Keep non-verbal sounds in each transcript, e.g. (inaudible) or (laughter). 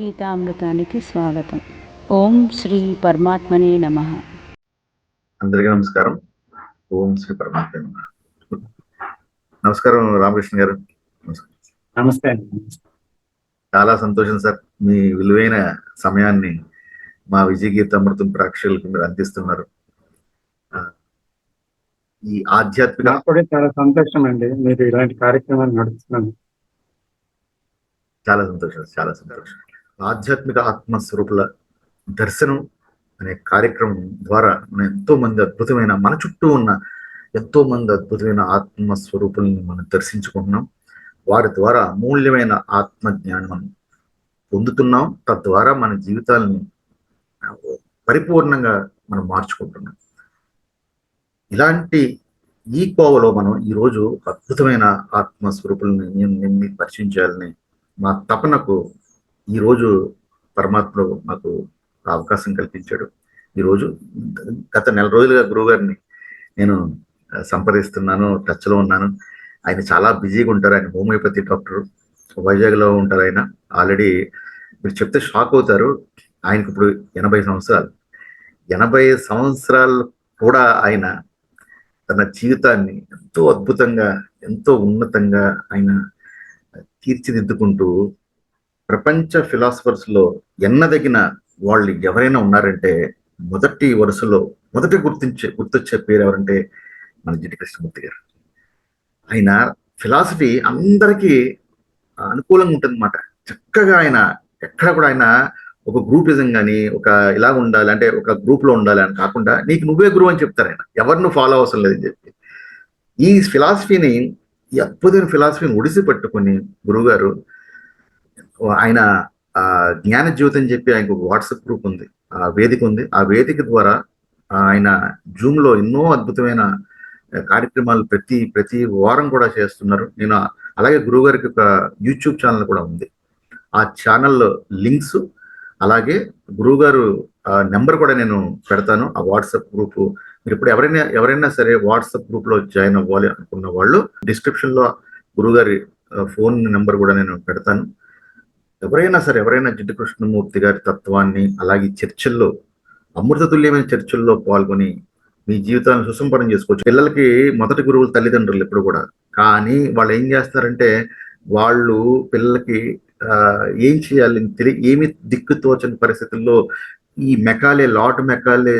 గీతామృతానికి స్వాగతం. ఓం శ్రీ పరమాత్మనే నమ. అందరికీ నమస్కారం. ఓం శ్రీ పరమాత్మ నమః. నమస్కారం రామకృష్ణ గారు. నమస్కారం. నమస్తే అండి చాలా సంతోషం సార్. మీ విలువైన సమయాన్ని మా విజయ గీత అమృతం ప్రేక్షకులకు మీరు అందిస్తున్నారు. ఈ ఆధ్యాత్మిక చాలా సంతోషం అండి. మీరు ఇలాంటి కార్యక్రమాలు నడుస్తున్నాను చాలా సంతోషం చాలా సంతోషం. ఆధ్యాత్మిక ఆత్మస్వరూపుల దర్శనం అనే కార్యక్రమం ద్వారా మనం ఎంతో మంది అద్భుతమైన మన చుట్టూ ఉన్న ఎంతో మంది అద్భుతమైన ఆత్మస్వరూపుల్ని మనం దర్శించుకుంటున్నాం. వారి ద్వారా అమూల్యమైన ఆత్మజ్ఞానం మనం పొందుతున్నాం. తద్వారా మన జీవితాలని పరిపూర్ణంగా మనం మార్చుకుంటున్నాం. ఇలాంటి ఈ కోవలో మనం ఈరోజు అద్భుతమైన ఆత్మస్వరూపుల్ని నేను నేను పరిచయం చేయాలని మా తపనకు ఈరోజు పరమాత్ముడు మాకు అవకాశం కల్పించాడు. ఈరోజు గత నెల రోజులుగా గురువుగారిని నేను సంప్రదిస్తున్నాను టచ్లో ఉన్నాను. ఆయన చాలా బిజీగా ఉంటారు. ఆయన హోమియోపతి డాక్టర్. వైజాగ్లో ఉంటారు ఆయన. ఆల్రెడీ మీరు చెప్తే షాక్ అవుతారు. ఆయనకు ఇప్పుడు ఎనభై సంవత్సరాలు. ఎనభై సంవత్సరాలు కూడా ఆయన తన జీవితాన్ని ఎంతో అద్భుతంగా ఎంతో ఉన్నతంగా ఆయన తీర్చిదిద్దుకుంటూ ప్రపంచ ఫిలాసఫర్స్లో ఎన్నదగిన వాళ్ళు ఎవరైనా ఉన్నారంటే మొదటి వరుసలో మొదటి గుర్తించే గుర్తొచ్చే పేరు ఎవరంటే మన జిటి కృష్ణమూర్తి గారు. ఆయన ఫిలాసఫీ అందరికీ అనుకూలంగా ఉంటుందన్నమాట. చక్కగా ఆయన ఎక్కడ కూడా ఆయన ఒక గ్రూపిజం కానీ ఒక ఇలా ఉండాలి అంటే ఒక గ్రూప్లో ఉండాలి అని కాకుండా నీకు నువ్వే గురువు అని చెప్తారు ఆయన. ఎవరిని ఫాలో అవసరం లేదని చెప్పి. ఈ ఫిలాసఫీని ఈ అద్భుతమైన ఫిలాసఫీని ఒడిసి పట్టుకొని గురువుగారు ఆయన ఆ, జ్ఞాన జ్యోతి అని చెప్పి ఆయనకు ఒక వాట్సాప్ గ్రూప్ ఉంది. ఆ వేదిక ఉంది. ఆ వేదిక ద్వారా ఆయన జూమ్లో ఎన్నో అద్భుతమైన కార్యక్రమాలు ప్రతి ప్రతి వారం కూడా చేస్తున్నారు. నేను అలాగే గురువు గారికి ఒక యూట్యూబ్ ఛానల్ కూడా ఉంది. ఆ ఛానల్లో లింక్స్ అలాగే గురువు గారు నెంబర్ కూడా నేను పెడతాను. ఆ వాట్సాప్ గ్రూప్ మీరు ఇప్పుడు ఎవరైనా ఎవరైనా సరే వాట్సాప్ గ్రూప్లో జాయిన్ అవ్వాలి అనుకున్న వాళ్ళు డిస్క్రిప్షన్లో గురుగారి ఫోన్ నెంబర్ కూడా నేను పెడతాను. ఎవరైనా సరే ఎవరైనా జిడ్డు కృష్ణమూర్తి గారి తత్వాన్ని అలాగే చర్చల్లో అమృతతుల్యమైన చర్చల్లో పాల్గొని మీ జీవితాన్ని సుసంపన్నం చేసుకోవచ్చు. పిల్లలకి మొదటి గురువులు తల్లిదండ్రులు ఎప్పుడు కూడా. కానీ వాళ్ళు ఏం చేస్తారంటే వాళ్ళు పిల్లలకి ఆ, ఏం చేయాలని తెలియ ఏమి దిక్కుతోచని పరిస్థితుల్లో ఈ మెకాలే లార్డ్ మెకాలే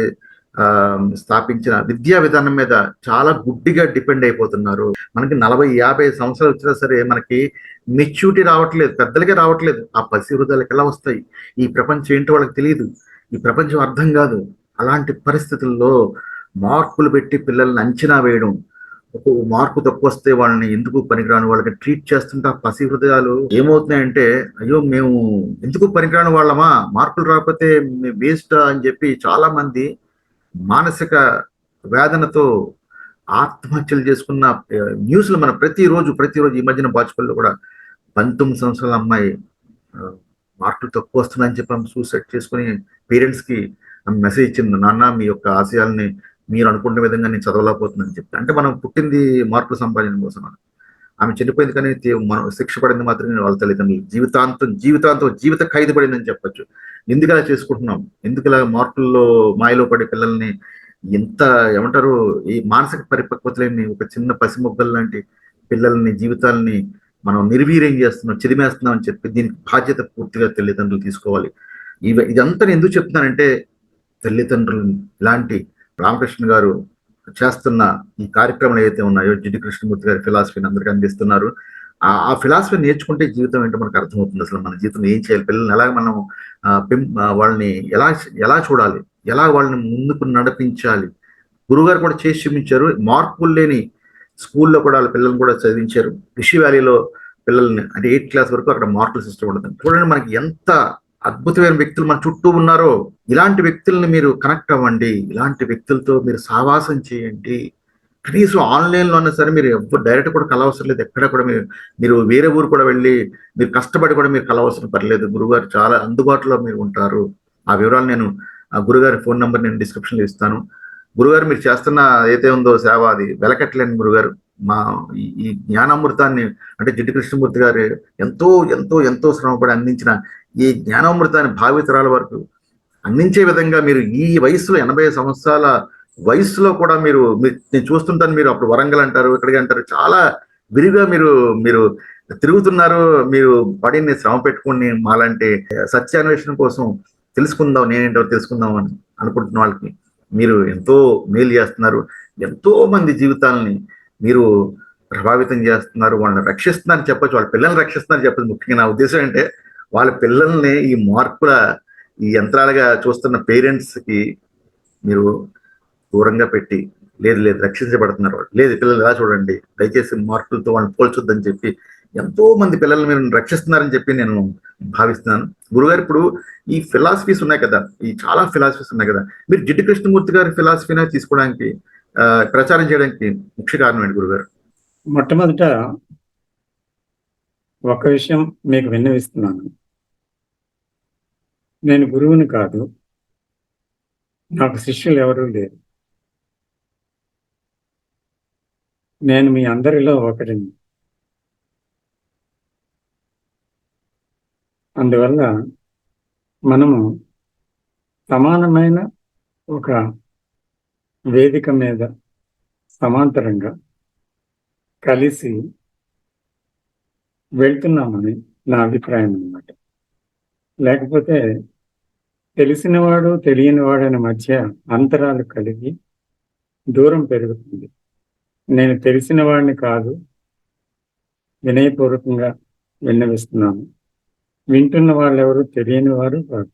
స్థాపించిన విద్యా విధానం మీద చాలా గుడ్డిగా డిపెండ్ అయిపోతున్నారు. మనకి నలభై యాభై సంవత్సరాలు వచ్చినా సరే మనకి మెచ్యూరిటీ రావట్లేదు పెద్దలకే రావట్లేదు. ఆ పసి హృదయాలకు ఎలా వస్తాయి? ఈ ప్రపంచం ఏంటో వాళ్ళకి తెలియదు. ఈ ప్రపంచం అర్థం కాదు. అలాంటి పరిస్థితుల్లో మార్కులు పెట్టి పిల్లల్ని అంచనా వేయడం ఒక మార్పు తక్కువ వస్తే వాళ్ళని ఎందుకు పనికిరాని వాళ్ళకి ట్రీట్ చేస్తుంటే ఆ పసి హృదయాలు ఏమవుతున్నాయంటే అయ్యో మేము ఎందుకు పనికిరాని వాళ్ళమా? మార్కులు రాకపోతే వేస్ట్ అని చెప్పి చాలా మంది మానసిక వేదనతో ఆత్మహత్యలు చేసుకున్న న్యూస్లు మనం ప్రతిరోజు ప్రతిరోజు ఈ మధ్యన బాచుపల్లిలో కూడా పంతొమ్మిది సంవత్సరాల అమ్మాయి మార్కులు తక్కువ వస్తున్నాయని చెప్పి ఆమె సూసైడ్ చేసుకుని పేరెంట్స్కి ఆమె మెసేజ్ ఇచ్చింది నాన్న మీ యొక్క ఆశయాల్ని మీరు అనుకున్న విధంగా నేను చదవలేకపోతున్నాను చెప్పి అంటే మనం పుట్టింది మార్కులు సంపాదించడం కోసం అని. ఆమె చనిపోయింది కానీ మనం శిక్ష పడింది మాత్రమే వాళ్ళ తల్లిదండ్రులు. జీవితాంతం జీవితాంతం జీవిత ఖైదు పడిందని చెప్పొచ్చు. ఎందుకలా చేసుకుంటున్నాం? ఎందుకలా మార్కుల్లో మాయలో పడే పిల్లల్ని ఎంత ఏమంటారు ఈ మానసిక పరిపక్వత లేని ఒక చిన్న పసిమొగ్గలు లాంటి పిల్లల్ని జీవితాలని మనం నిర్వీర్యం చేస్తున్నాం చిరిమేస్తున్నాం అని చెప్పి దీనికి బాధ్యత పూర్తిగా తల్లిదండ్రులు తీసుకోవాలి. ఇవ ఇదంతా ఎందుకు చెప్తున్నానంటే తల్లిదండ్రులు ఇలాంటి రామకృష్ణ గారు చేస్తున్న ఈ కార్యక్రమాలు ఏవైతే ఉన్నాయో జిడి కృష్ణమూర్తి గారి ఫిలాసఫీని అందరికీ అందిస్తున్నారు. ఆ ఫిలాసఫీ నేర్చుకుంటే జీవితం ఏంటో మనకు అర్థమవుతుంది. అసలు మన జీవితం ఏం చేయాలి? పిల్లల్ని ఎలా మనం ఆ, పెం- వాళ్ళని ఎలా ఎలా చూడాలి? ఎలా వాళ్ళని ముందుకు నడిపించాలి? గురుగారు కూడా చేసి చూపించారు. మార్పులు లేని స్కూల్లో కూడా వాళ్ళ పిల్లల్ని కూడా చదివించారు. రిషి వ్యాలీలో పిల్లల్ని అంటే ఎయిత్ క్లాస్ వరకు అక్కడ మార్కుల సిస్టమ్ ఉంటుంది చూడండి మనకి ఎంత అద్భుతమైన వ్యక్తులు మన చుట్టూ ఉన్నారో ఇలాంటి వ్యక్తుల్ని మీరు కనెక్ట్ అవ్వండి. ఇలాంటి వ్యక్తులతో మీరు సావాసం చేయండి. కనీసం ఆన్లైన్లో సరే మీరు ఎవ్వరు డైరెక్ట్ కూడా కలవసరం లేదు. ఎక్కడ కూడా మీరు మీరు వేరే ఊరు కూడా వెళ్ళి మీరు కష్టపడి కూడా మీరు కలవసరం పర్లేదు. గురుగారు చాలా అందుబాటులో మీరు ఉంటారు. ఆ వివరాలు నేను ఆ గురుగారి ఫోన్ నెంబర్ నేను డిస్క్రిప్షన్లో ఇస్తాను. గురుగారు మీరు చేస్తున్న ఏదైతే ఉందో సేవ అది వెలకట్టలేని గురుగారు మా ఈ- ఈ జ్ఞానామృతాన్ని అంటే జిడ్డు కృష్ణమూర్తి గారు ఎంతో ఎంతో ఎంతో శ్రమపడి అందించిన ఈ జ్ఞానామృతాన్ని భావితరాల వరకు అందించే విధంగా మీరు ఈ వయసులో ఎనభై సంవత్సరాల వయసులో కూడా మీరు మీ- నేను చూస్తుంటాను మీరు అప్పుడు వరంగల్ అంటారు ఇక్కడికి అంటారు చాలా విరిగా మీరు మీరు తిరుగుతున్నారు మీరు బడిని శ్రమ పెట్టుకుని మాలాంటి సత్యాన్వేషణ కోసం తెలుసుకుందాం నేనేంటో తెలుసుకుందాం అని అనుకుంటున్న వాళ్ళకి మీరు ఎంతో మేలు చేస్తున్నారు. ఎంతో మంది జీవితాలని మీరు ప్రభావితం చేస్తున్నారు వాళ్ళని రక్షిస్తున్నారని చెప్పచ్చు వాళ్ళ పిల్లల్ని రక్షిస్తున్నారని చెప్పచ్చు. ముఖ్యంగా నా ఉద్దేశం అంటే వాళ్ళ పిల్లల్ని ఈ మార్పుల ఈ యంత్రాలుగా చూస్తున్న పేరెంట్స్కి మీరు దూరంగా పెట్టి లేదు లేదు రక్షించబడుతున్నారు లేదు పిల్లలు ఎలా చూడండి దయచేసి మార్పులతో వాళ్ళని పోల్చొద్దని చెప్పి ఎంతో మంది పిల్లల్ని మీరు రక్షిస్తున్నారని చెప్పి నేను భావిస్తున్నాను. గురుగారు ఇప్పుడు ఈ ఫిలాసఫీస్ ఉన్నాయి కదా ఈ చాలా ఫిలాసఫీస్ ఉన్నాయి కదా మీరు జిడ్డు కృష్ణమూర్తి గారి ఫిలాసఫీని తీసుకోవడానికి ప్రచారం చేయడానికి ముఖ్య కారణం ఏంటి గురుగారు? మొట్టమొదట ఒక విషయం మీకు విన్నవిస్తున్నాను. నేను గురువుని కాదు. నాకు శిష్యులు ఎవరూ లేరు. నేను మీ అందరిలో ఒకటిని అందువల్ల మనము సమానమైన ఒక వేదిక మీద సమాంతరంగా కలిసి వెళ్తున్నామని నా అభిప్రాయం అన్నమాట. లేకపోతే తెలిసినవాడు తెలియని వాడని మధ్య అంతరాలు కలిగి దూరం పెరుగుతుంది. నేను తెలిసిన వాడిని కాదు వినయపూర్వకంగా విన్నవిస్తున్నాను. వింటున్న వాళ్ళు ఎవరు తెలియని వారు కాదు.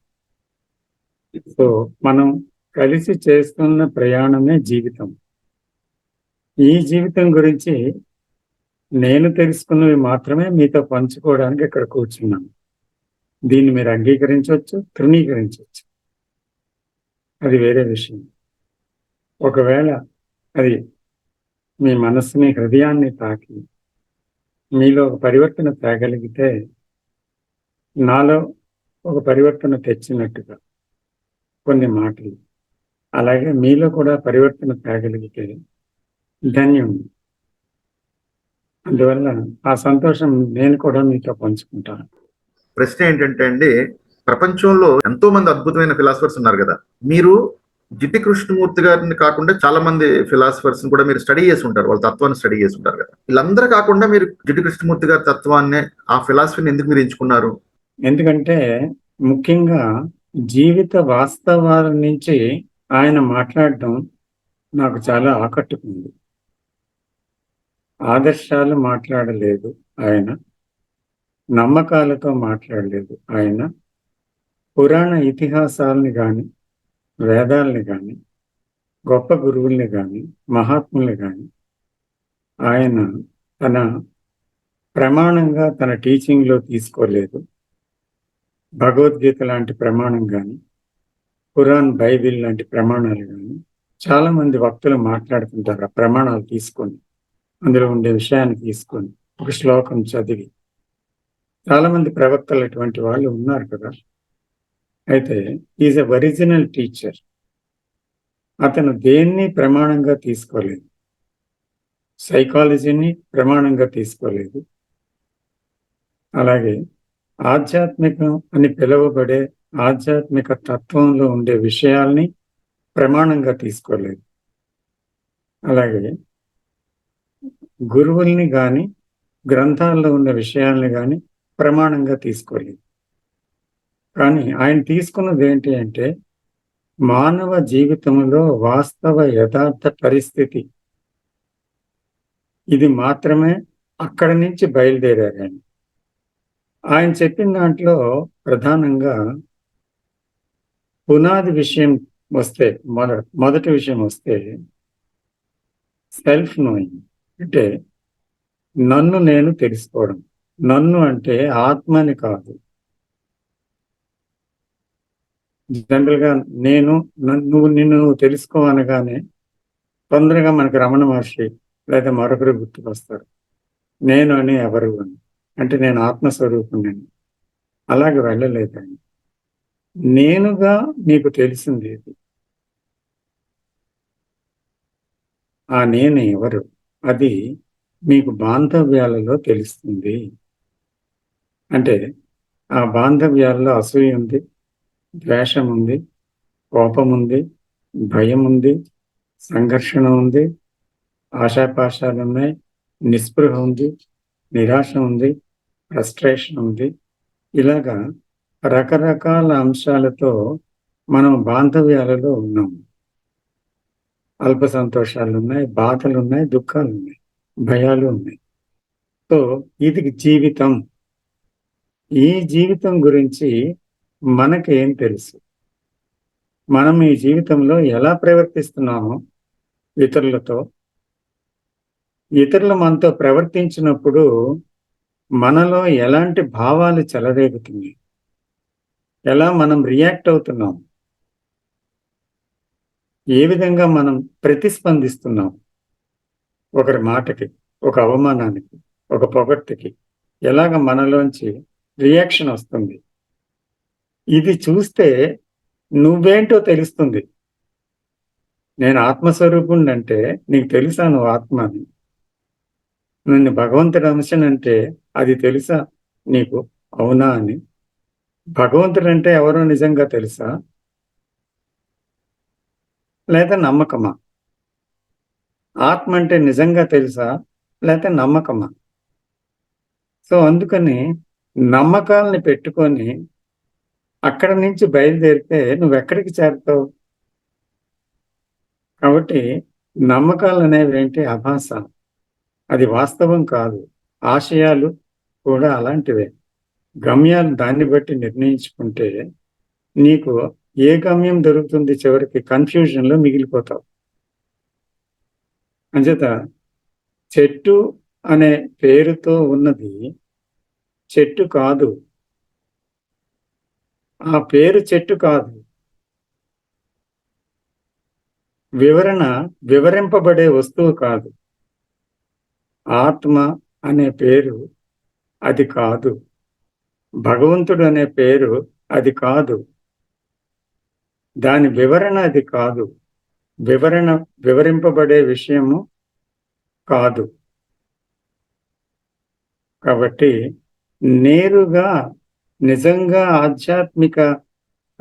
సో మనం కలిసి చేస్తున్న ప్రయాణమే జీవితం. ఈ జీవితం గురించి నేను తెలుసుకున్నవి మాత్రమే మీతో పంచుకోవడానికి ఇక్కడ కూర్చున్నాను. దీన్ని మీరు అంగీకరించవచ్చు తృణీకరించవచ్చు. అది వేరే విషయం. ఒకవేళ అది మీ మనస్సుని హృదయాన్ని తాకి మీలో ఒక పరివర్తన తేగలిగితే నాలో ఒక పరివర్తన తెచ్చినట్టుగా కొన్ని మాటలు. అలాగే మీలో కూడా పరివర్తన తేగలిగితే ధన్యం. అందువల్ల ఆ సంతోషం నేను కూడా మీతో పంచుకుంటాను. ప్రశ్న ఏంటంటే అండి ప్రపంచంలో ఎంతో మంది అద్భుతమైన ఫిలాసఫర్స్ ఉన్నారు కదా. మీరు జిటి కృష్ణమూర్తి గారిని కాకుండా చాలా మంది ఫిలాసఫర్స్ కూడా మీరు స్టడీ చేసి ఉంటారు వాళ్ళ తత్వాన్ని స్టడీ చేసి ఉంటారు కదా. వీళ్ళందరూ కాకుండా మీరు జిటి కృష్ణమూర్తి గారి తత్వాన్ని ఆ ఫిలాసఫీని ఎందుకు మీరు ఎంచుకున్నారు? ఎందుకంటే ముఖ్యంగా జీవిత వాస్తవాల నుంచి ఆయన మాట్లాడడం నాకు చాలా ఆకట్టుకుంది. ఆదర్శాలు మాట్లాడలేదు ఆయన. నమ్మకాలతో మాట్లాడలేదు ఆయన. పురాణ ఇతిహాసాలని కానీ వేదాలని కానీ గొప్ప గురువుల్ని కానీ మహాత్ముల్ని కానీ ఆయన తన ప్రమాణంగా తన టీచింగ్లో తీసుకోలేదు. భగవద్గీత లాంటి ప్రమాణం కానీ ఖురాన్ బైబిల్ లాంటి ప్రమాణాలు కానీ చాలా మంది భక్తులు మాట్లాడుతుంటారు ఆ ప్రమాణాలు తీసుకొని అందులో ఉండే విషయాన్ని తీసుకొని ఒక శ్లోకం చదివి చాలా మంది ప్రవక్తలు అటువంటి వాళ్ళు ఉన్నారు కదా. అయితే ఈజ్ ఎ ఒరిజినల్ టీచర్ అతను దేన్ని ప్రమాణంగా తీసుకోలేదు? సైకాలజీని ప్రమాణంగా తీసుకోలేదు. అలాగే ఆధ్యాత్మికం అని పిలువబడే ఆధ్యాత్మిక తత్వంలో ఉండే విషయాల్ని ప్రమాణంగా తీసుకోలేదు. అలాగే గురువుల్ని కానీ గ్రంథాల్లో ఉన్న విషయాల్ని కానీ ప్రమాణంగా తీసుకోలేదు. కానీ ఆయన తీసుకున్నది ఏంటి అంటే మానవ జీవితంలో వాస్తవ యథార్థ పరిస్థితి. ఇది మాత్రమే అక్కడి నుంచి బయలుదేరారు ఆయన. ఆయన చెప్పిన దాంట్లో ప్రధానంగా పునాది విషయం వస్తే మొద మొదటి విషయం వస్తే సెల్ఫ్ నోయింగ్ అంటే నన్ను నేను తెలుసుకోవడం. నన్ను అంటే ఆత్మని కాదు. జనరల్గా నేను నువ్వు నిన్ను నువ్వు తెలుసుకో అనగానే తొందరగా మనకి రమణ మహర్షి లేదా మరొకరు గుర్తుకొస్తారు. నేను అని ఎవరు అని. అంటే నేను ఆత్మస్వరూపుణ్ణి అలాగే వెళ్ళలేదండి నేనుగా నీకు తెలిసింది ఇది ఆ నేను ఎవరు? అది మీకు బాంధవ్యాలలో తెలుస్తుంది. అంటే ఆ బాంధవ్యాల్లో అసూయ ఉంది ద్వేషం ఉంది కోపం ఉంది భయం ఉంది సంఘర్షణ ఉంది ఆశాపాశాలు ఉన్నాయి నిస్పృహ ఉంది నిరాశ ఉంది ఫ్రస్ట్రేషన్ ఉంది. ఇలాగా రకరకాల అంశాలతో మనం బాంధవ్యాలలో ఉన్నాము అల్ప సంతోషాలు ఉన్నాయి బాధలు ఉన్నాయి దుఃఖాలు ఉన్నాయి భయాలు ఉన్నాయి సో ఇది జీవితం. ఈ జీవితం గురించి మనకేం తెలుసు? మనం ఈ జీవితంలో ఎలా ప్రవర్తిస్తున్నామో ఇతరులతో ఇతరులు మనతో ప్రవర్తించినప్పుడు మనలో ఎలాంటి భావాలు చెలరేగుతున్నాయి? ఎలా మనం రియాక్ట్ అవుతున్నాం? ఏ విధంగా మనం ప్రతిస్పందిస్తున్నాం? ఒకరి మాటకి ఒక అవమానానికి ఒక పొగట్టుకి ఎలాగ మనలోంచి రియాక్షన్ వస్తుంది. ఇది చూస్తే నువ్వేంటో తెలుస్తుంది. నేను ఆత్మస్వరూపుణ్ణి అంటే నీకు తెలుసా నువ్వు ఆత్మ అని నన్ను భగవంతుడి అంశం అంటే అది తెలుసా నీకు? అవునా అని. భగవంతుడు అంటే ఎవరో నిజంగా తెలుసా? లేదా నమ్మకమా? ఆత్మ అంటే నిజంగా తెలుసా? లేకపోతే నమ్మకమా? సో అందుకని నమ్మకాలని పెట్టుకొని అక్కడ నుంచి బయలుదేరితే నువ్వు ఎక్కడికి చేరుతావు? కాబట్టి నమ్మకాలు అనేవి ఏంటి? అభాస అది వాస్తవం కాదు. ఆశయాలు కూడా అలాంటివే. గమ్యాలు దాన్ని బట్టి నిర్ణయించుకుంటే నీకు ఏ గమ్యం దొరుకుతుంది చివరికి? కన్ఫ్యూజన్లో మిగిలిపోతావు. అంచేత చెట్టు అనే పేరుతో ఉన్నది చెట్టు కాదు. ఆ పేరు చెట్టు కాదు. వివరణ వివరింపబడే వస్తువు కాదు. ఆత్మ అనే పేరు అది కాదు. భగవంతుడు అనే పేరు అది కాదు. దాని వివరణ అది కాదు. వివరణ వివరింపబడే విషయము కాదు. కాబట్టి నేరుగా నిజంగా ఆధ్యాత్మిక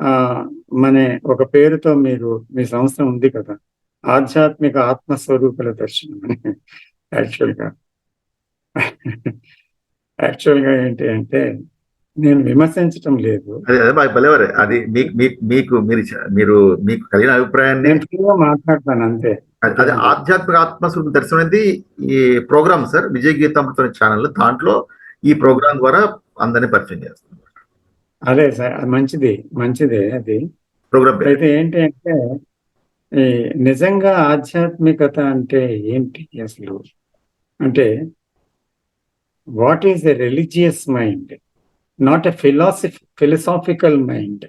ఆ మన ఒక పేరుతో మీరు మీ సంస్థ ఉంది కదా. ఆధ్యాత్మిక ఆత్మస్వరూపుల దర్శనం అని. యాక్చువల్గా యాక్చువల్గా ఏంటి అంటే నేను విమర్శించటం లేదు. అదే మీకు మీకు మీరు మీరు మీకు కలిగిన అభిప్రాయాన్ని మాట్లాడతాను అంతే. అది అది ఆధ్యాత్మిక ఆత్మస్వరూప దర్శనం అనేది ఈ programme sir Vijaya Geethamrutham channel దాంట్లో ఈ ప్రోగ్రామ్ ద్వారా అందరినీ పరిచయం చేస్తాం అదే సార్ మంచిది మంచిదే అది. ప్రోగ్రామ్ అయితే ఏంటి అంటే ఈ నిజంగా ఆధ్యాత్మికత అంటే ఏంటి అసలు? అంటే what is a religious mind not a philosophy philosophical mind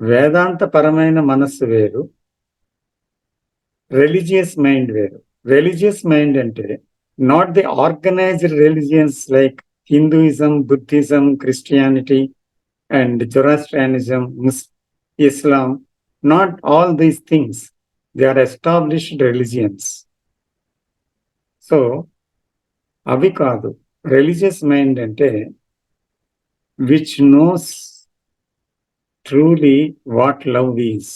వేదాంతపరమైన మనస్సు వేరు. రిలీజియస్ మైండ్ వేరు. రిలీజియస్ మైండ్ అంటే not the organized religions like Hinduism Buddhism Christianity and Zoroastrianism Islam not all these things they are established religions so అవి కాదు. Religious mind అంటే which knows truly what love is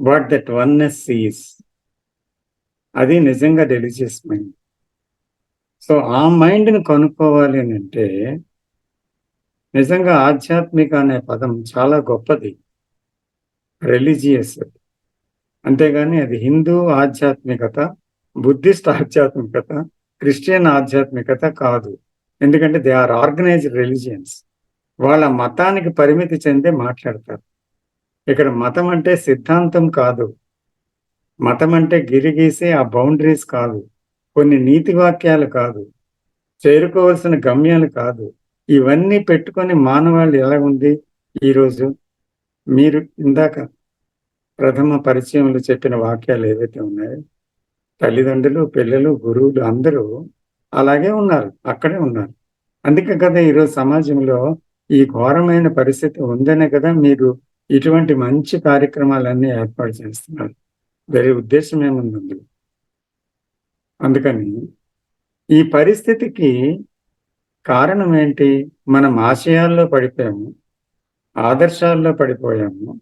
what that oneness is అది నిజంగా religious mind so ఆ మైండ్ని కనుక్కోవాలి అని అంటే నిజంగా ఆధ్యాత్మిక అనే పదం చాలా గొప్పది. రిలీజియస్ అంతేగాని అది హిందూ ఆధ్యాత్మికత బుద్ధిస్ట్ ఆధ్యాత్మికత క్రిస్టియన్ ఆధ్యాత్మికత కాదు. ఎందుకంటే దే ఆర్ ఆర్గనైజ్డ్ రిలీజియన్స్ వాళ్ళ మతానికి పరిమితి చెందే మాట్లాడతారు. ఇక్కడ మతం అంటే సిద్ధాంతం కాదు. మతం అంటే గిరిగీసే ఆ బౌండరీస్ కాదు. కొన్ని నీతి వాక్యాలు కాదు. చేరుకోవాల్సిన గమ్యాలు కాదు. ఇవన్నీ పెట్టుకొని మానవాళి ఎలా ఉంది? ఈరోజు మీరు ఇందాక ప్రథమ పరిచయంలో చెప్పిన వాక్యాలు ఏవైతే ఉన్నాయో తల్లిదండ్రులు పిల్లలు గురువులు అందరూ అలాగే ఉన్నారు. అక్కడే ఉన్నారు. అందుకే కదా ఈరోజు సమాజంలో ఈ ఘోరమైన పరిస్థితి ఉందనే కదా మీరు ఇటువంటి మంచి కార్యక్రమాలన్నీ ఏర్పాటు చేస్తున్నారు. వేరే ఉద్దేశం ఏముంది అందుకని ఈ పరిస్థితికి కారణం ఏంటి? మనం ఆశయాల్లో పడిపోయాము ఆదర్శాల్లో పడిపోయాము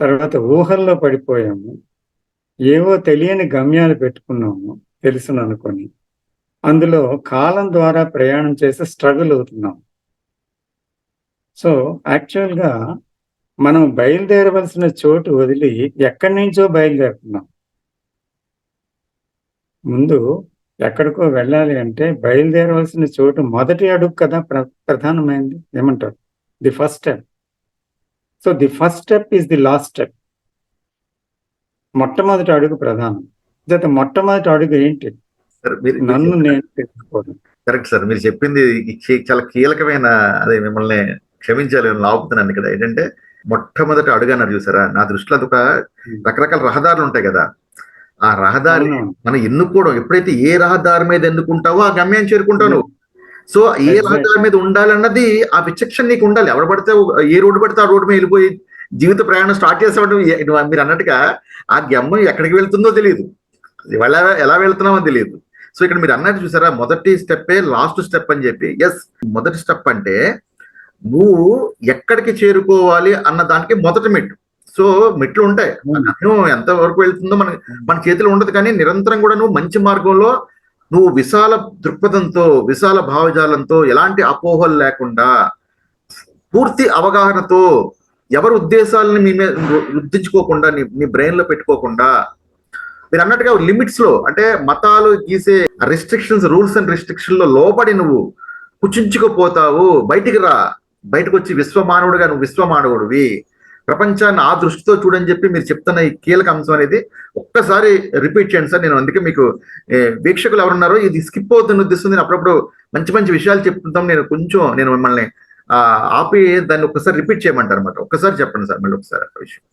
తర్వాత ఊహల్లో పడిపోయాము ఏవో తెలియని గమ్యాలు పెట్టుకున్నాము తెలుసును అనుకొని అందులో కాలం ద్వారా ప్రయాణం చేసి స్ట్రగుల్ అవుతున్నాం. సో యాక్చువల్గా మనం బయలుదేరవలసిన చోటు వదిలి ఎక్కడి నుంచో బయలుదేరుతున్నాం. ముందు ఎక్కడికో వెళ్ళాలి అంటే బయలుదేరవలసిన చోటు మొదటి అడుగు కదా ప్ర ప్రధానమైంది. ఏమంటారు? The first step so the first step is the last step మొట్టమొదటి అడుగు ప్రధానం. అయితే మొట్టమొదటి అడుగు ఏంటి? సార్ మీరు నన్ను నేను తెలుసుకోవడం. కరెక్ట్ సార్ మీరు చెప్పింది చాలా కీలకమైన అదే మిమ్మల్ని క్షమించాలి నేను లాపుతున్నాను ఇక్కడ ఏంటంటే మొట్టమొదటి అడుగు అన్నారు చూసారా? నా దృష్టిలో అదొక రకరకాల రహదారులు ఉంటాయి కదా. ఆ రహదారి. మనం ఎన్నుకోవడం ఎప్పుడైతే ఏ రహదారి మీద ఎన్నుకుంటావో ఆ గమ్యం చేరుకుంటావు నువ్వు సో ఏ. రహదారి మీద ఉండాలన్నది ఆ విచక్షణ నీకు ఉండాలి. ఎవరు పడితే ఏ రోడ్డు పడితే ఆ రోడ్డు మీద వెళ్ళిపోయి జీవిత ప్రయాణం స్టార్ట్ చేసేవాడు. మీరు అన్నట్టుగా ఆ గమ్యం ఎక్కడికి వెళ్తుందో తెలియదు. ఎలా ఎలా వెళ్తున్నామో తెలియదు. సో ఇక్కడ మీరు అన్నట్టు చూసారా? మొదటి స్టెప్పే లాస్ట్ స్టెప్ అని చెప్పి. ఎస్ మొదటి స్టెప్ అంటే నువ్వు ఎక్కడికి చేరుకోవాలి అన్న దానికి మొదటి మెట్టు. సో మెట్లు ఉంటాయి. ఎంత వరకు వెళ్తుందో మన మన చేతిలో ఉండదు కానీ నిరంతరం కూడా నువ్వు మంచి మార్గంలో నువ్వు విశాల దృక్పథంతో విశాల భావజాలంతో ఎలాంటి అపోహలు లేకుండా పూర్తి అవగాహనతో ఎవరి ఉద్దేశాలని మీ మీద వృద్ధించుకోకుండా నీ నీ బ్రెయిన్లో పెట్టుకోకుండా మీరు అన్నట్టుగా లిమిట్స్లో అంటే మతాలు గీసే రెస్ట్రిక్షన్స్ రూల్స్ అండ్ రెస్ట్రిక్షన్లో లోపడి నువ్వు కుచించుకుపోతావు బయటికి రా. బయటకు వచ్చి విశ్వమానవుడుగా నువ్వు విశ్వమానవుడివి. ప్రపంచాన్ని ఆ దృష్టితో చూడని చెప్పి మీరు చెప్తున్న ఈ కీలక అంశం అనేది ఒక్కసారి రిపీట్ చేయండి సార్. నేను అందుకే మీకు వీక్షకులు ఎవరున్నారో ఇది స్కిప్ అవుతున్న ఉద్దేశం నేను అప్పుడప్పుడు మంచి మంచి విషయాలు చెప్తుంటాం నేను కొంచెం నేను మిమ్మల్ని ఆపి దాన్ని ఒక్కసారి రిపీట్ చేయమంటారు అనమాట ఒక్కసారి చెప్పండి సార్ మళ్ళీ ఒకసారి విషయం.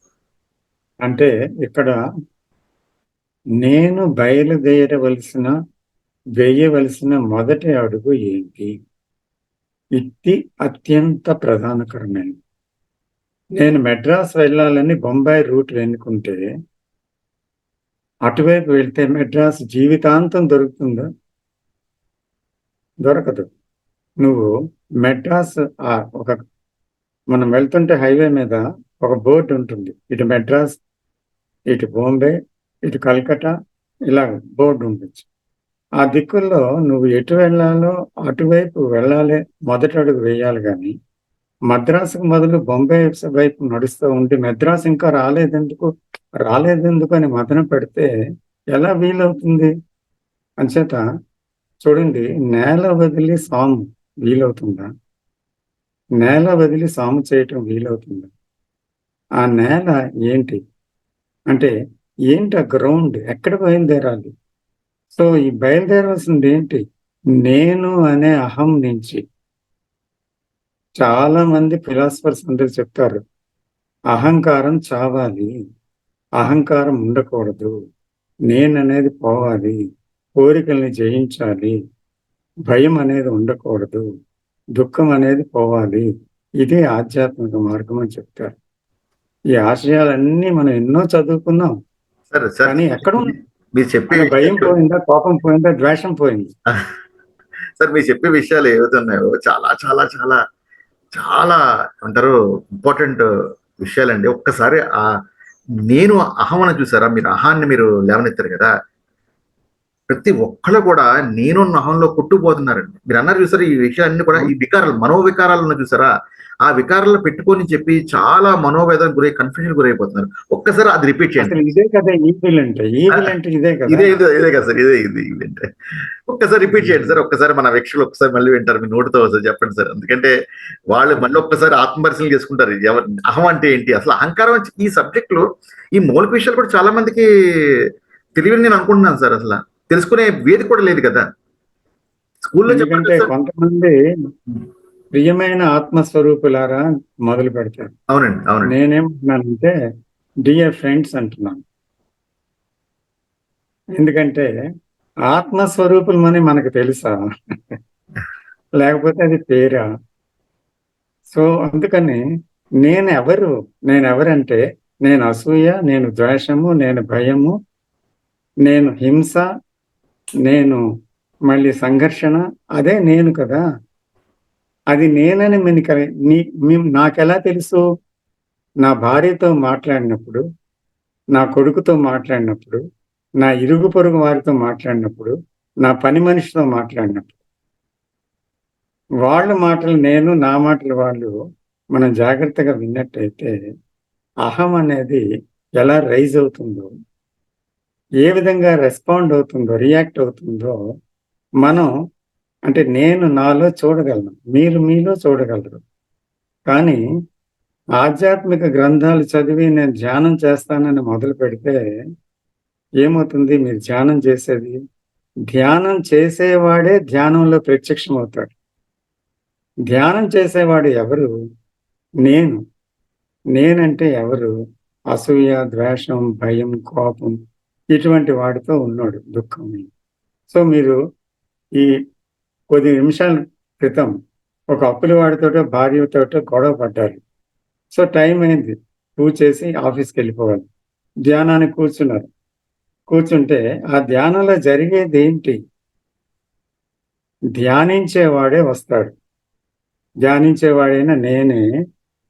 అంటే ఇక్కడ నేను బయలుదేరవలసిన వేయవలసిన మొదటి అడుగు ఏంటి? ఇది అత్యంత ప్రధానకరమైనది. నేను మెడ్రాస్ వెళ్ళాలని బొంబాయి రూట్ ఎన్నుకుంటే అటువైపు వెళ్తే మెడ్రాస్ జీవితాంతం దొరుకుతుందా? దొరకదు. నువ్వు మెడ్రాస్ ఆ ఒక మనం వెళ్తుంటే హైవే మీద ఒక బోర్డు ఉంటుంది. ఇటు మెడ్రాస్ ఇటు బాంబే ఇటు కలకటా ఇలా బోర్డు ఉండొచ్చు ఆ దిక్కుల్లో నువ్వు ఎటు వెళ్ళాలో అటువైపు వెళ్ళాలి మొదటి అడుగు వేయాలి కానీ మద్రాసుకు మొదలు బొంబాయి వైపు నడుస్తూ ఉండి మద్రాసు ఇంకా రాలేదెందుకు? రాలేదెందుకు అని మదన పెడితే ఎలా వీలవుతుంది? అంచేత చూడండి నేల వదిలి సాము వీలవుతుందా? నేల వదిలి సాము చేయటం వీలవుతుందా? ఆ నేల ఏంటి? అంటే ఏంటి ఆ గ్రౌండ్? ఎక్కడ బయలుదేరాలి? సో ఈ బయలుదేరాల్సింది ఏంటి? నేను అనే అహం నుంచి. చాలా మంది ఫిలాసఫర్స్ అందరూ చెప్తారు అహంకారం చావాలి అహంకారం ఉండకూడదు నేను అనేది పోవాలి కోరికల్ని జయించాలి భయం అనేది ఉండకూడదు దుఃఖం అనేది పోవాలి. ఇదే ఆధ్యాత్మిక మార్గం అని చెప్తారు. ఈ ఆశయాలన్నీ మనం ఎన్నో చదువుకున్నాం సరే సార్. కానీ ఎక్కడ ఉంది? మీరు చెప్పే భయం పోయిందా కోపం పోయిందా ద్వేషం పోయింది? (laughs) సార్ మీరు చెప్పే విషయాలు ఏవైతున్నాయో చాలా చాలా చాలా చాలా అంటారు ఇంపార్టెంట్ విషయాలండి. ఒక్కసారి ఆ నేను అహం అని చూసారా? మీరు అహాన్ని మీరు లేవనెత్తారు కదా? ప్రతి ఒక్కళ్ళు కూడా నేను అహంలో కొట్టుకుపోతున్నారండి. మీరు అన్నారు చూసారు ఈ విషయాలన్నీ కూడా ఈ వికారాలు మనోవికారాలు ఉన్నాయి చూసారా? ఆ వికారాలు పెట్టుకొని చెప్పి చాలా మనోవేదన గురై కన్ఫ్యూజన్ గురైపోతున్నారు. ఒక్కసారి అది రిపీట్ చేయండి. ఇదే కదా ఇదే ఇదే ఇదే సార్ ఇదే ఇది అంటే. ఒక్కసారి రిపీట్ చేయండి సార్ ఒక్కసారి మన వీక్షకులు ఒక్కసారి మళ్ళీ వింటారు మీ నోటితో సార్ చెప్పండి సార్. ఎందుకంటే వాళ్ళు మళ్ళీ ఒక్కసారి ఆత్మపరిశీలన చేసుకుంటారు. ఎవరు అహం అంటే ఏంటి? అసలు అహంకారం ఈ సబ్జెక్ట్లో ఈ మౌలిక విషయాలు కూడా చాలా మందికి తెలియని నేను అనుకుంటున్నాను సార్ అసలు. తెలుసుకునే వేది కూడా లేదు కదా. స్కూల్లో సార్. కొంతమంది ప్రియమైన ఆత్మస్వరూపులారా మొదలు పెడతారు. అవునండి అవునండి. నేనేమంటున్నానంటే డియర్ ఫ్రెండ్స్ అంటున్నాను. ఎందుకంటే ఆత్మస్వరూపులమని మనకు తెలుసా? లేకపోతే అది పేరా? సో అందుకని నేను ఎవరు నేను ఎవరంటే నేను అసూయ నేను ద్వేషము నేను భయము నేను హింస నేను మళ్ళీ సంఘర్షణ అదే నేను కదా. అది నేనని మీకు నీ నాకెలా తెలుసు? నా భార్యతో మాట్లాడినప్పుడు నా కొడుకుతో మాట్లాడినప్పుడు నా ఇరుగు పొరుగు వారితో మాట్లాడినప్పుడు నా పని మనిషితో మాట్లాడినప్పుడు. వాళ్ళ మాటలు నేను నా మాటలు వాళ్ళు మనం జాగ్రత్తగా విన్నట్టయితే అహం అనేది ఎలా రైజ్ అవుతుందో ఏ విధంగా రెస్పాండ్ అవుతుందో రియాక్ట్ అవుతుందో మనం అంటే నేను నాలో చూడగలను మీరు మీలో చూడగలరు. కానీ ఆధ్యాత్మిక గ్రంథాలు చదివి నేను ధ్యానం చేస్తానని మొదలు పెడితే ఏమవుతుంది? మీరు ధ్యానం చేసేది? ధ్యానం చేసేవాడే ధ్యానంలో ప్రత్యక్షం అవుతాడు ధ్యానం చేసేవాడు ఎవరు? నేను. నేనంటే ఎవరు? అసూయ ద్వేషం భయం కోపం ఇటువంటి వాడితో ఉన్నాడు దుఃఖం సో మీరు ఈ కొద్ది నిమిషాల క్రితం ఒక అప్పుల వాడితోటో భార్యతోటో గొడవ పడ్డారు. సో టైం అయింది. పూజ చేసి ఆఫీస్కి వెళ్ళిపోవాలి. ధ్యానానికి కూర్చున్నారు. కూర్చుంటే ఆ ధ్యానంలో జరిగేది ఏంటి? ధ్యానించేవాడే వస్తాడు. ధ్యానించేవాడైనా నేనే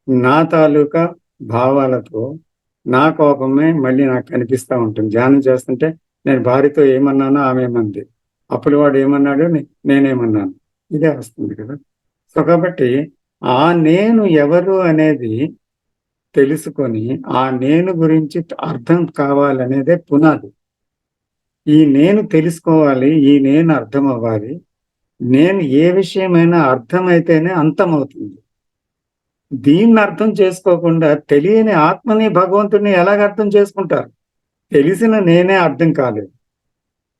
నా తాలూకా భావాలతో నా కోపమే మళ్ళీ నాకు కనిపిస్తూ ఉంటుంది. ధ్యానం చేస్తుంటే నేను భార్యతో ఏమన్నానో ఆమె ఏమంది. అప్పుడు వాడు ఏమన్నాడు? నేనేమన్నాను. ఇదే వస్తుంది కదా. సో కాబట్టి ఆ నేను ఎవరు అనేది తెలుసుకొని ఆ నేను గురించి అర్థం కావాలనేదే పునాది. ఈ నేను తెలుసుకోవాలి ఈ నేను అర్థం అవ్వాలి నేను ఏ విషయమైనా అర్థమైతేనే అంతమవుతుంది. దీన్ని అర్థం చేసుకోకుండా తెలియని ఆత్మని భగవంతుడిని ఎలాగ అర్థం చేసుకుంటారు? తెలిసిన నేనే అర్థం కాలేదు.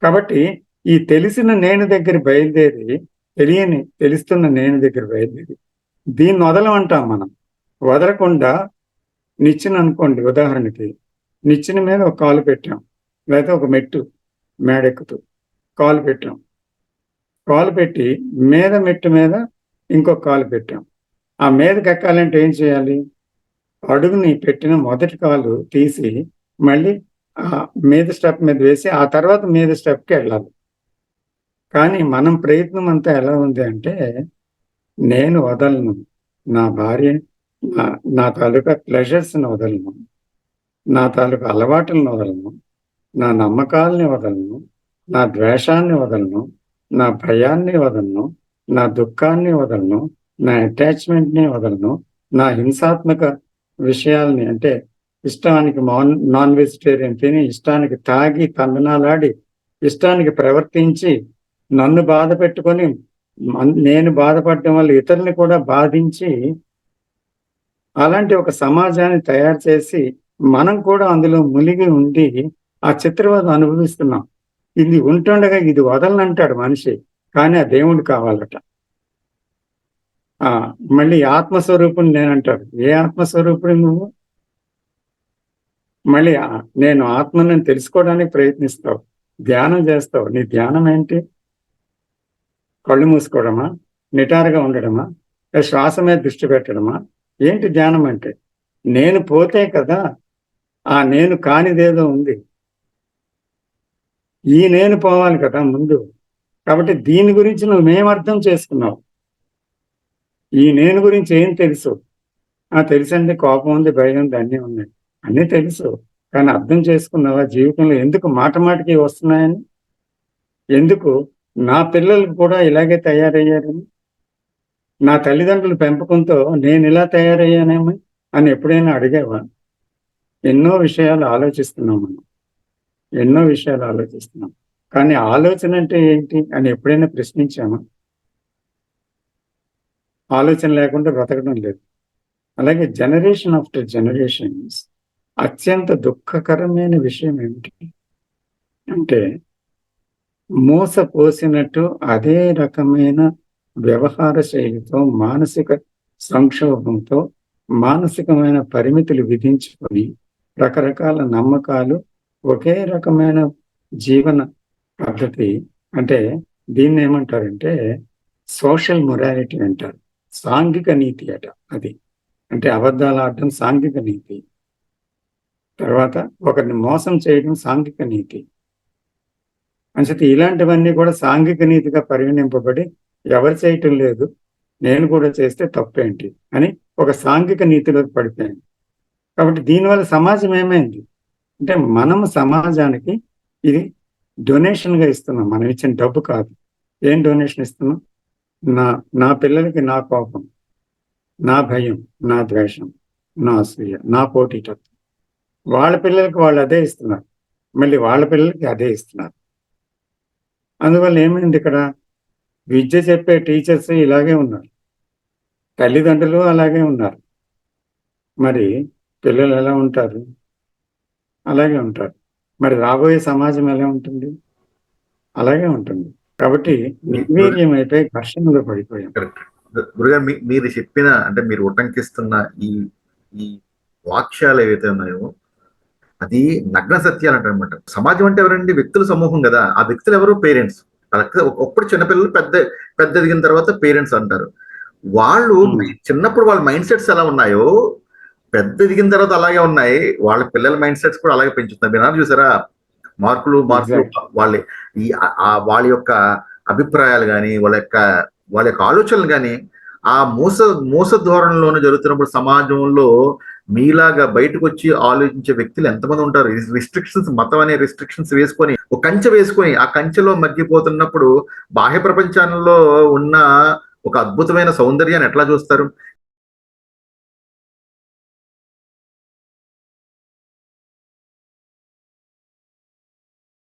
కాబట్టి ఈ తెలిసిన నేను దగ్గర బయలుదేరి తెలియని తెలుస్తున్న నేను దగ్గర బయలుదేరి దీన్ని వదలమంటాం మనం. వదలకుండా నిచ్చెన అనుకోండి ఉదాహరణకి నిచ్చిన మీద ఒక కాలు పెట్టాం లేకపోతే ఒక మెట్టు మేడెక్కుతూ కాలు పెట్టాం. కాలు పెట్టి మీద మెట్టు మీద ఇంకొక కాలు పెట్టాం. ఆ మీదకి ఎక్కాలంటే ఏం చేయాలి? అడుగుని పెట్టిన మొదటి కాలు తీసి మళ్ళీ ఆ మీద స్టెప్ మీద వేసి ఆ తర్వాత మీద స్టెప్కి వెళ్ళాలి. కానీ మనం ప్రయత్నం అంతా ఎలా ఉంది అంటే నేను వదలను. నా భార్య నా నా తాలూకా ప్లెజర్స్ని వదలను. నా తాలూకా అలవాట్లను వదలను. నా నమ్మకాలని వదలను. నా ద్వేషాన్ని వదలను. నా భయాన్ని వదలను. నా దుఃఖాన్ని వదలను. నా అటాచ్మెంట్ని వదలను. నా హింసాత్మక విషయాల్ని అంటే ఇష్టానికి మాన్ నాన్ వెజిటేరియన్ తిని ఇష్టానికి తాగి తందనాలాడి ఇష్టానికి ప్రవర్తించి నన్ను బాధ పెట్టుకొని నేను బాధపడటం వల్ల ఇతరుల్ని కూడా బాధించి అలాంటి ఒక సమాజాన్ని తయారు చేసి మనం కూడా అందులో మునిగి ఉండి ఆ చిత్రవద అనుభవిస్తున్నాం. ఇది ఉంటుండగా ఇది వదలనంటాడు మనిషి కానీ ఆ దేవుడు కావాలట. మళ్ళీ ఆత్మస్వరూపుని నేనంటాడు ఏ ఆత్మస్వరూపుడు నువ్వు? మళ్ళీ నేను ఆత్మని తెలుసుకోవడానికి ప్రయత్నిస్తావు. ధ్యానం చేస్తావు. నీ ధ్యానం ఏంటి? కళ్ళు మూసుకోవడమా? నిటారుగా ఉండడమా? శ్వాస మీద దృష్టి పెట్టడమా? ఏంటి ధ్యానం అంటే? నేను పోతే కదా ఆ నేను కానిదేదో ఉంది. ఈ నేను పోవాలి కదా ముందు. కాబట్టి దీని గురించి నువ్వేం అర్థం చేసుకున్నావు? ఈ నేను గురించి ఏం తెలుసు? ఆ తెలుసండి కోపం ఉంది భయం ఉంది అన్నీ ఉన్నాయి. అన్నీ తెలుసు. కానీ అర్థం చేసుకున్నావా? జీవితంలో ఎందుకు మాట మాటకి వస్తున్నాయని? ఎందుకు? నా పిల్లలు కూడా ఇలాగే తయారయ్యారని? నా తల్లిదండ్రుల పెంపకంతో నేను ఇలా తయారయ్యానేమో అని ఎప్పుడైనా అడిగేవా? ఎన్నో విషయాలు ఆలోచిస్తున్నాం మనం. ఎన్నో విషయాలు ఆలోచిస్తున్నాం. కానీ ఆలోచన అంటే ఏంటి అని ఎప్పుడైనా ప్రశ్నించామా ఆలోచన లేకుండా బ్రతకడం లేదు. అలాగే జనరేషన్ ఆఫ్టర్ జనరేషన్స్ అత్యంత దుఃఖకరమైన విషయం ఏమిటి? అంటే మోసపోసినట్టు అదే రకమైన వ్యవహార శైలితో మానసిక సంక్షోభంతో మానసికమైన పరిమితులు విధించుకొని రకరకాల నమ్మకాలు ఒకే రకమైన జీవన పద్ధతి అంటే దీన్ని ఏమంటారంటే సోషల్ మొరాలిటీ అంటారు. సాంఘిక నీతి అట అది. అంటే అబద్ధాలు ఆడటం సాంఘిక నీతి. తర్వాత ఒకరిని మోసం చేయడం సాంఘిక నీతి. అంచేత ఇలాంటివన్నీ కూడా సాంఘిక నీతిగా పరిగణింపబడి ఎవరు చేయటం లేదు నేను కూడా చేస్తే తప్పేంటి అని ఒక సాంఘిక నీతిలోకి పడిపోయింది కాబట్టి దీనివల్ల సమాజం ఏమైంది? అంటే మనము సమాజానికి ఇది డొనేషన్గా ఇస్తున్నాం. మనం ఇచ్చిన డబ్బు కాదు. ఏం డొనేషన్ ఇస్తున్నాం? నా నా పిల్లలకి నా కోపం నా భయం నా ద్వేషం నా అసూయ నా పోటీతత్వం. వాళ్ళ పిల్లలకి వాళ్ళు అదే ఇస్తున్నారు. మళ్ళీ వాళ్ళ పిల్లలకి అదే ఇస్తున్నారు. అందువల్ల ఏమైంది ఇక్కడ? విద్య చెప్పే టీచర్స్ ఇలాగే ఉన్నారు. తల్లిదండ్రులు అలాగే ఉన్నారు. మరి పిల్లలు ఎలా ఉంటారు? అలాగే ఉంటారు. మరి రాబోయే సమాజం ఎలా ఉంటుంది? అలాగే ఉంటుంది. కాబట్టి నిర్వీర్యం అయిపోయి ఘర్షణలో పడిపోయాం. మీ- మీరు చెప్పిన అంటే మీరు ఉటంకిస్తున్న ఈ ఈ వాక్యాలు ఏవైతే ఉన్నాయో అది నగ్న సత్యాలు అంటారనమాట సమాజం అంటే ఎవరండి? వ్యక్తుల సమూహం కదా. ఆ వ్యక్తులు ఎవరు? పేరెంట్స్. ఒప్పుడు చిన్నపిల్లలు పెద్ద పెద్ద ఎదిగిన తర్వాత పేరెంట్స్ అంటారు. వాళ్ళు Hmm. చిన్నప్పుడు వాళ్ళ మైండ్ సెట్స్ ఎలా ఉన్నాయో పెద్ద ఎదిగిన తర్వాత అలాగే ఉన్నాయి. వాళ్ళ పిల్లల మైండ్ సెట్స్ కూడా అలాగే పెంచుతున్నారు మీరు చూసారా? మార్కులు మార్కులు వాళ్ళ. ఈ వాళ్ళ యొక్క అభిప్రాయాలు కానీ వాళ్ళ యొక్క వాళ్ళ యొక్క ఆలోచనలు కానీ ఆ మోస మోస ధోరణిలోనే జరుగుతున్నప్పుడు సమాజంలో మీలాగా బయటకు వచ్చి ఆలోచించే వ్యక్తులు ఎంతమంది ఉంటారు? రిస్ట్రిక్షన్స్ మతం అనే రిస్ట్రిక్షన్స్ వేసుకొని ఒక కంచె వేసుకొని ఆ కంచెలో మగ్గిపోతున్నప్పుడు బాహ్య ప్రపంచంలో ఉన్న ఒక అద్భుతమైన సౌందర్యాన్ని ఎట్లా చూస్తారు?